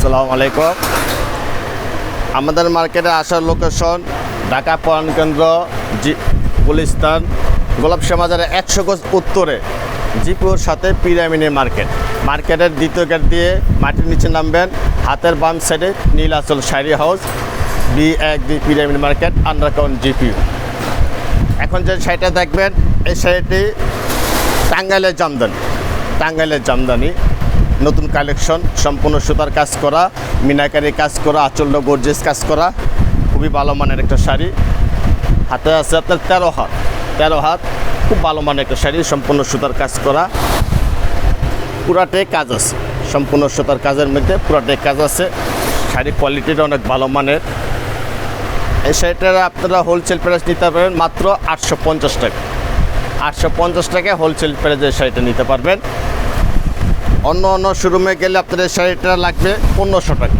আসসালামু আলাইকুম। আমাদের মার্কেটে আসার লোকেশন ঢাকা পরাণ কেন্দ্র, জি গুলিস্তান, গোলাপ বাজারে একশো গজ উত্তরে, জিপুর সাথে পিরামিনি মার্কেট। মার্কেটের দ্বিতীয় গেট দিয়ে মাটির নিচে নামবেন, হাতের বাম সাইডে নীলাচল শাড়ি হাউস, বি এক দুই পিরামিড মার্কেট আন্ডারকাউন্ট জিপিউ এখন যে শাড়িটা দেখবেন, এই শাড়িটি টাঙ্গাইলের জামদানি টাঙ্গাইলের জামদানি। নতুন কালেকশন, সম্পূর্ণ সুতার কাজ করা, মিনাকারি কাজ করা আচল্য গর্জেস কাজ করা, খুবই ভালো মানের একটা শাড়ি। হাতে আছে আপনার তেরো হাত। তেরো হাত, খুব ভালো মানের একটা শাড়ি, সম্পূর্ণ সুতার কাজ করা। পুরাটাই কাজ আছে, সম্পূর্ণ সুতার কাজের মধ্যে পুরাটাই কাজ আছে। শাড়ির কোয়ালিটিটা অনেক ভালো মানের। এই শাড়িটার আপনারা হোলসেল প্রাইস নিতে পারবেন মাত্র আটশো পঞ্চাশ টাকা। আটশো পঞ্চাশ টাকায় হোলসেল প্রাইসে শাড়িটা নিতে পারবেন। অন্য অন্য শোরুমে গেলে আপনাদের এই শাড়িটা লাগবে পনেরোশো টাকা।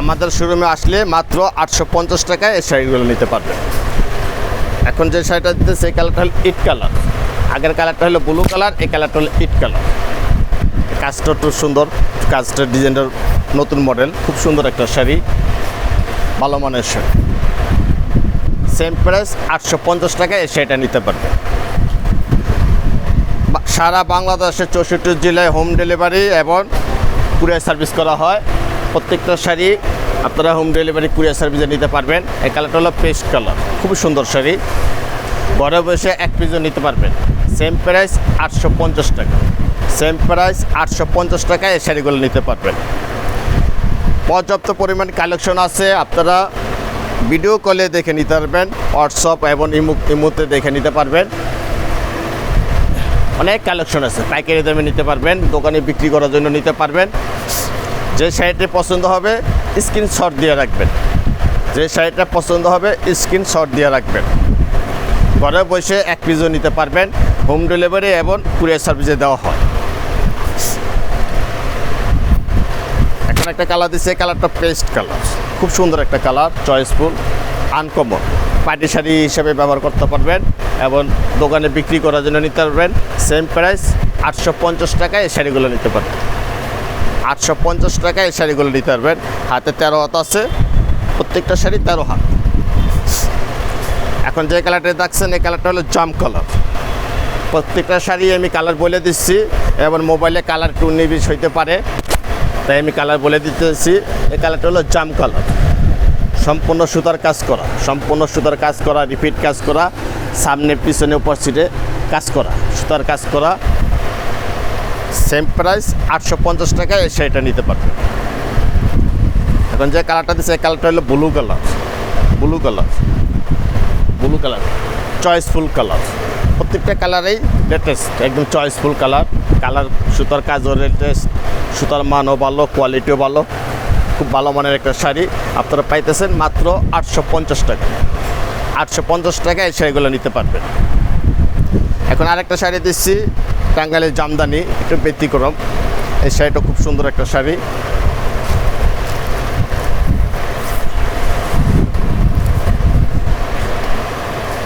আমাদের শোরুমে আসলে মাত্র আটশো পঞ্চাশ টাকায় এই শাড়িগুলো নিতে পারবেন। এখন যে শাড়িটা দিতে সেই কালারটা হলো ইট কালার আগের কালারটা হলো ব্লু কালার এই কালারটা হলো ইট কালার কাজটা একটু সুন্দর কাজটার ডিজাইনটার নতুন মডেল খুব সুন্দর একটা শাড়ি, ভালো মানের শাড়ি। সেম প্রাইস আটশো পঞ্চাশ টাকায় এই শাড়িটা নিতে পারবে সারা বাংলাদেশের চৌষট্টি জেলায় হোম ডেলিভারি এবং কুরিয়ার সার্ভিস করা হয়। প্রত্যেকটা শাড়ি আপনারা হোম ডেলিভারি, কুরিয়ার সার্ভিসে নিতে পারবেন। এই কালারটা হলো পেস্ট কালার, খুবই সুন্দর শাড়ি। ঘরে বসে এক পিসও নিতে পারবেন। সেম প্রাইস আটশো পঞ্চাশ টাকা। সেম প্রাইস আটশো পঞ্চাশ টাকায় এই শাড়িগুলো নিতে পারবেন। পর্যাপ্ত পরিমাণ কালেকশন আছে, আপনারা ভিডিও কলে দেখে নিতে পারবেন, হোয়াটসঅ্যাপ এবং ইমু ইমুতে দেখে নিতে পারবেন। অনেক কালেকশন আছে। পাইকারি দামে নিতে পারবেন, দোকানে বিক্রি করার জন্য নিতে পারবেন। যে শাড়িটি পছন্দ হবে স্ক্রিনশট দিয়ে রাখবেন। যে শাড়িটা পছন্দ হবে স্ক্রিনশট দিয়ে রাখবেন। ঘরে বসে এক পিসও নিতে পারবেন হোম ডেলিভারি এবং কুরিয়ার সার্ভিসে দেওয়া হয়। এখন একটা কালার দিচ্ছে কালারটা পেস্ট কালার খুব সুন্দর একটা কালার চয়েসফুল আনকমন পাটি শাড়ি হিসেবে ব্যবহার করতে পারবেন এবং দোকানে বিক্রি করার জন্য নিতে পারবেন। সেম প্রাইস আটশো পঞ্চাশ টাকায় এই শাড়িগুলো নিতে পারবেন। আটশো পঞ্চাশ টাকায় এই শাড়িগুলো নিতে পারবেন। হাতে তেরো হাত আছে, প্রত্যেকটা শাড়ি তেরো হাত। এখন যে কালারটা দেখছেন, এই কালারটা হলো জাম কালার। প্রত্যেকটা শাড়ি আমি কালার বলে দিচ্ছি এবং মোবাইলে কালার একটু নিবিশ হইতে পারে। তাই আমি কালার বলে দিতেছি। এই কালারটা হলো জাম কালার। সম্পূর্ণ সুতার কাজ করা, সম্পূর্ণ সুতার কাজ করা রিপিট কাজ করা, সামনে, পিছনে, উপর সিটে কাজ করা, সুতার কাজ করা। সেম প্রাইস আটশো পঞ্চাশ টাকায় এই শাড়িটা নিতে পারবে। এখন যে কালারটা দিচ্ছে এই কালারটা হলো blue colour blue colour blue colour choiceful colour প্রত্যেকটা কালারেই লেটেস্ট একদম চয়েসফুল কালার কালার সুতার কাজও লেটেস্ট সুতার মানও ভালো কোয়ালিটিও ভালো। খুব ভালো মানের একটা শাড়ি। আপনারা পাইতেছেন মাত্র আটশো পঞ্চাশ টাকা। আটশো পঞ্চাশ টাকায় এই শাড়িগুলো নিতে পারবেন। এখন আরেকটা শাড়ি দিচ্ছি, টাঙ্গাইলের জামদানি, একটু ব্যতিক্রম। এই শাড়িটা খুব সুন্দর একটা শাড়ি।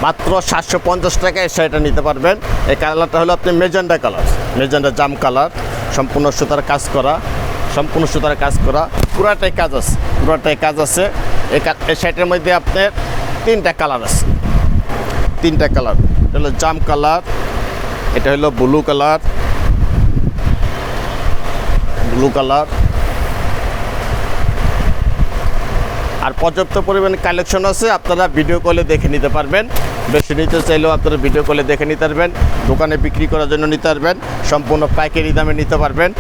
মাত্র সাতশো পঞ্চাশ টাকায় এই শাড়িটা নিতে পারবেন। এই কালারটা হলো আপনি মেজেন্ডা কালার। মেজেন্ডা জাম কালার। সম্পূর্ণ সুতার কাজ করা। সম্পূর্ণ সুতার কাজ করা। পুরাটাই কাজ আছে, পুরাটাই কাজ আছে। এই শাড়িটার মধ্যে আপনার তিনটা কালার আছে। তিনটা কালার। এটা হলো জাম কালার, এটা হলো ব্লু কালার ব্লু কালার। আর পর্যাপ্ত পরিমাণে কালেকশন আছে, আপনারা ভিডিও কলে দেখে নিতে পারবেন। বেশি নিতে চাইলেও আপনারা ভিডিও কলে দেখে নিতে পারবেন। দোকানে বিক্রি করার জন্য নিতে পারবেন। সম্পূর্ণ পাইকারি দামে নিতে পারবেন।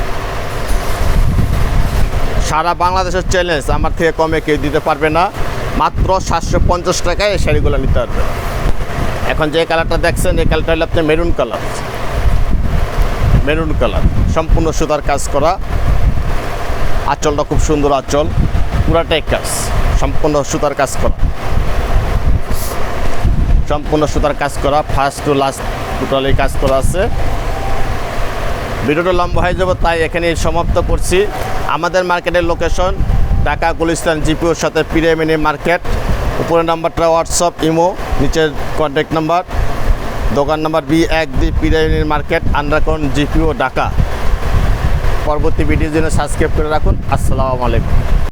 সারা বাংলাদেশের চ্যালেঞ্জ আমার থেকে কমে কেউ দিতে পারবে না। মাত্র সাতশো পঞ্চাশ টাকায় এই শাড়িগুলো নিতে পারবেন এখন যে কালারটা দেখছেন, এই কালারটা হলো আপনার মেরুন কালার মেরুন কালার সম্পূর্ণ সুতার কাজ করা। আঁচলটা খুব সুন্দর আঁচল। পুরাটাই কাজ, সম্পূর্ণ সুতার কাজ করা। সম্পূর্ণ সুতার কাজ করা ফার্স্ট টু লাস্ট টোটালি কাজ করা আছে। ভিডিওটা লম্বা হয়ে যাবে, তাই এখানে সমাপ্ত করছি। আমাদের মার্কেটের লোকেশন ঢাকা গুলিস্তান জিপিওর সাথে পিরিয়ামিনি মার্কেট। উপরের নাম্বারটা হোয়াটসঅ্যাপ ইমো নিচের কন্ট্যাক্ট নাম্বার দোকান নাম্বার বি এক দি পিরিয়ামিনি মার্কেট আন্ডারকন জিপিও, ঢাকা। পরবর্তী ভিডিওর জন্য সাবস্ক্রাইব করে রাখুন। আসসালামু আলাইকুম।